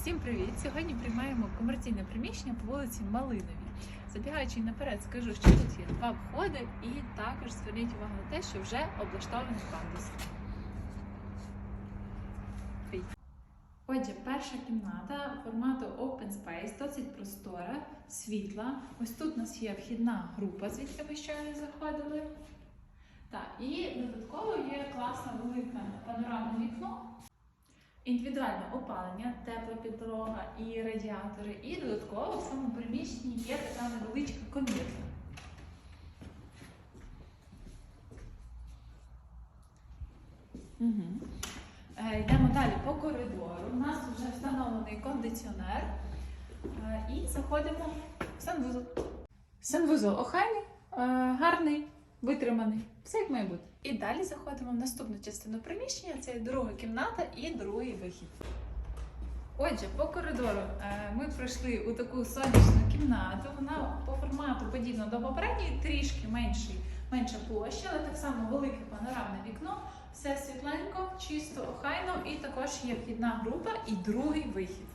Всім привіт! Сьогодні приймаємо комерційне приміщення по вулиці Малиновій. Забігаючи наперед, скажу, що тут є два входи, і також зверніть увагу на те, що вже облаштований пандус. Отже, перша кімната формату Open Space, досить простора, світла. Ось тут у нас є вхідна група, звідки ми щойно заходили. Так, і додатково є класна велика панорамне вікно. Індивідуальне опалення, тепла підлога і радіатори. І додатково в цьому приміщенні є така невеличка комірка. Угу. Йдемо далі по коридору. У нас вже встановлений кондиціонер. Е, І заходимо в санвузол. Санвузол охайний, е, гарний, витриманий. Все як має бути. І далі заходимо в наступну частину приміщення. Це друга кімната і другий вихід. Отже, по коридору е, ми пройшли у таку сонячну кімнату. Вона по формату подібна до попередньої, трішки менший, менша площа, але так само велике панорамне вікно. Все світленько, чисто, охайно, і також є вхідна група і другий вихід.